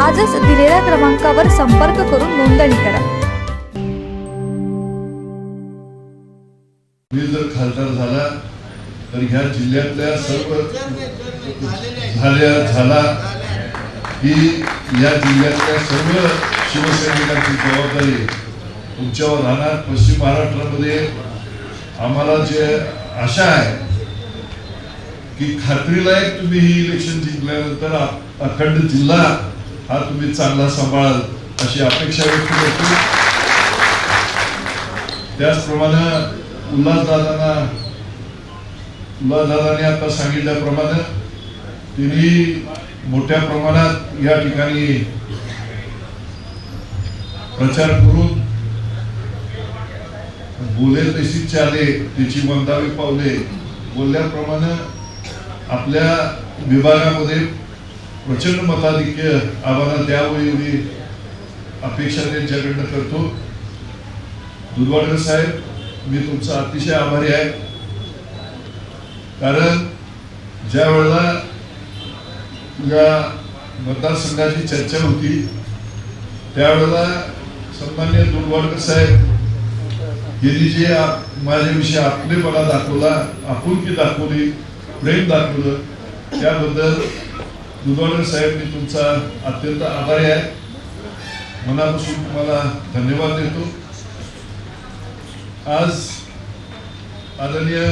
आजच दिलेल्या क्रमांकावर संपर्क करून नोंदणी करा. मी जर खासदार झाला तर ह्या जिल्ह्यातल्या सर्व झाल्या झाला ही या जिल्ह्यातल्या सर्व शिवसैनिकांची जबाबदारी तुमच्यावर राहणार. पश्चिम महाराष्ट्रामध्ये आम्हाला जे आशा आहे की खात्रीलायक तुम्ही ही इलेक्शन जिंकल्यानंतर अखंड जिल्हा हा तुम्ही चांगला सांभाळाल अशी अपेक्षा व्यक्त करतो. त्याचप्रमाणे उल्हासदादांना उल्हासदादांनी आता सांगितल्याप्रमाणे तिन्ही मोठ्या प्रमाणात या ठिकाणी प्रचार करून बोले तशी चाले तिची मंदावी पावले बोलल्याप्रमाणे आपल्या विभागामध्ये प्रचंड मताधिक्य आम्हाला द्यावं एवढी अपेक्षा त्यांच्याकडनं करतो. दुधवाडकर साहेब मी तुमचा अतिशय आभारी आहे. कारण ज्या वेळेला या मतदारसंघाची चर्चा होती त्यावेळेला सन्मान्य दुधवाडकर साहेब यांनी जे माझ्याविषयी आपलेपणा दाखवला आपुलकी दाखवली प्रेम दाखवलं त्याबद्दल दुधवाले साहेब मी तुमचा अत्यंत आभारी आहे. मनापासून तुम्हाला धन्यवाद देतो. आज आदरणीय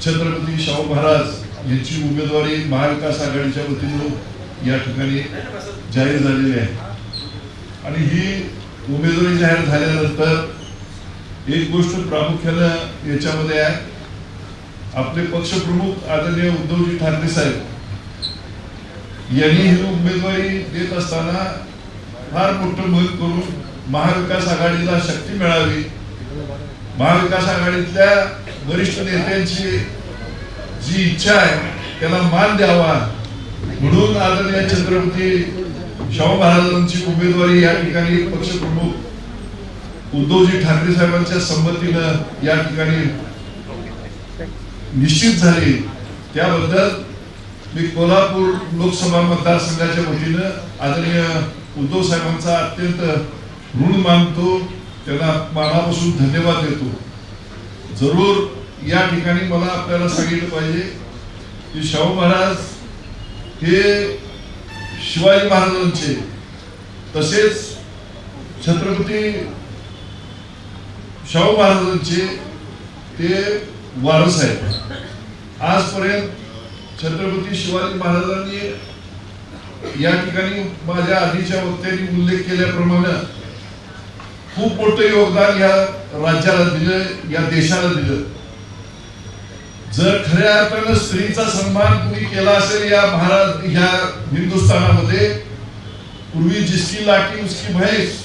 छत्रपती शाहू महाराज यांची उमेदवारी महाविकास आघाडीच्या वतीनं या ठिकाणी जाहीर झालेली आहे. आणि ही उमेदवारी जाहीर झाल्यानंतर एक गोष्ट प्रामुख्यानं याच्यामध्ये आहे. आपले पक्षप्रमुख आदरणीय उद्धवजी ठाकरे साहेब यांनी ही उमेदवारी देत असताना फार मोठं मत करून महाविकास आघाडीला शक्ती मिळावी. महाविकास आघाडीतल्या वरिष्ठ नेत्यांची जी इच्छा आहे त्याला मान द्यावा. म्हणून आदरणीय छत्रपती शाहू महाराजांची उमेदवारी या ठिकाणी पक्षप्रमुख उद्धवजी ठाकरे साहेबांच्या संमतीनं या ठिकाणी निश्चित झाली. त्याबद्दल मी कोल्हापूर लोकसभा मतदारसंघाच्या वतीनं आदरणीय उद्धव साहेबांचा अत्यंत ऋण मानतो. त्यांना मानापासून धन्यवाद देतो. जरूर या ठिकाणी मला आपल्याला सांगितलं पाहिजे की शाहू महाराज हे शिवाजी महाराजांचे तसेच छत्रपती शाहू महाराजांचे ते वारस आहेत. आजपर्यंत छत्रपती शिवाजी महाराजांनी या ठिकाणी माझ्या आधीच्या वक्त्यांनी उल्लेख केल्याप्रमाणे खूप मोठं योगदान या राज्याला दिलं या देशाला दिलं. जर खऱ्या अर्थानं स्त्रीचा सन्मान तुम्ही केला असेल या महाराज ह्या हिंदुस्थानामध्ये पूर्वी जिसकी लाटी उसकी भैस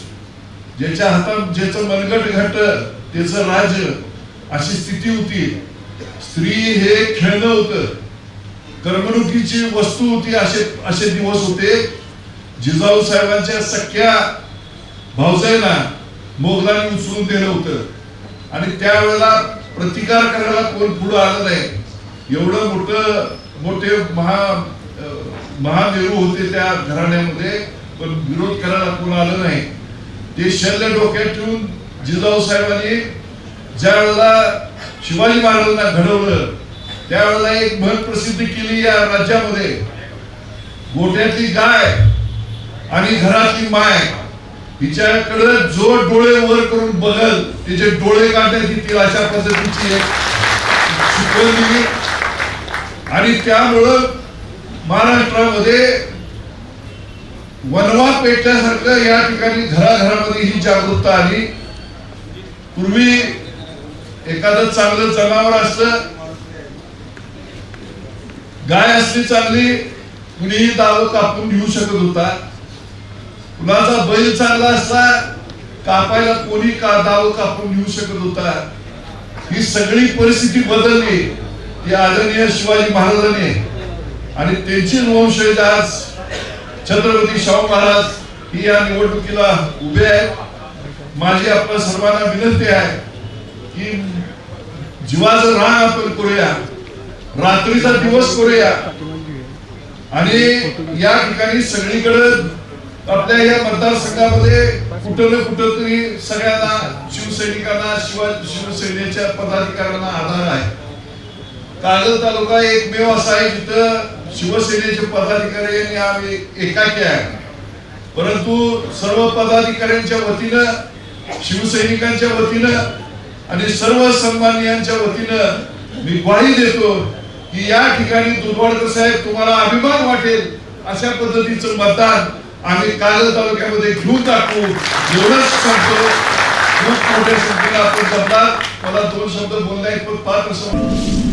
ज्याच्या हातात ज्याचं मनगट घट त्याचं राज्य अशी स्थिती होती. स्त्री हे खेळणं होतं. करमणुकीची वस्तू होती असे असे दिवस होते. जिजाऊ साहेबांच्या सख्या भाऊसाहेबांना मोगलांनी उचलून दिलं होतं. आणि त्यावेळेला प्रतिकार करायला कोण पुढे आलं नाही. एवढं मोठं मोठे महा अं, होते त्या घराण्यामध्ये पण विरोध करायला कोण आलं नाही. ते शल्य डोक्यात ठेवून जिजाऊ साहेबांनी ज्या वेळेला शिवाजी महाराजांना घडवलं त्यावेळेला एक म्हण प्रसिद्धी केली या राज्यामध्ये. गोट्यातली गाय आणि घरातली माय हिच्याकडे जो डोळे वर करून बघल तिचे डोळे काढण्यात येतील अशा पद्धतीची एक आणि त्यामुळं महाराष्ट्रामध्ये वनवा पेटल्यासारखं या ठिकाणी घराघरामध्ये ही जागरूकता आली. पूर्वी एखादं चांगलं जनावर असलं गाय असली चांगली कुणीही दाव कापून घेऊ शकत होता. कुणाचा बैल चांगला असता कापायला कोणी का दाव कापून घेऊ शकत होता? ही सगळी परिस्थिती बदलली. ही आदरणीय शिवाजी महाराजांनी. आणि त्यांची वंशज आज छत्रपती शाहू महाराज ही या निवडणुकीला उभे आहेत. माझी आपल्या सर्वांना विनंती आहे की जीवाचं रान आपण करूया. रात्रीचा दिवस करूया. आणि या ठिकाणी सगळीकडे आपल्या या मतदारसंघामध्ये कुठं ना कुठं तरी सगळ्यांना शिवसैनिकांना शिवाय शिवसेनेच्या पदाधिकाऱ्यांना आधार आहे. कागल तालुका एकमेव असा आहे जिथं शिवसेनेचे पदाधिकारी आणि आम्ही एकाकी आहे. परंतु सर्व पदाधिकाऱ्यांच्या वतीनं शिवसैनिकांच्या वतीनं आणि सर्व सन्मानियांच्या वतीनं मी ग्वाही देतो की या ठिकाणी दुर्वाडकर साहेब तुम्हाला अभिमान वाटेल अशा पद्धतीचं मतदान आम्ही कागद तालुक्यामध्ये घेऊन टाकू. एवढंच सांगतो. खूप मोठ्या संख्येला आपण जमणार मला दोन शब्द बोलता येत पण पाच असं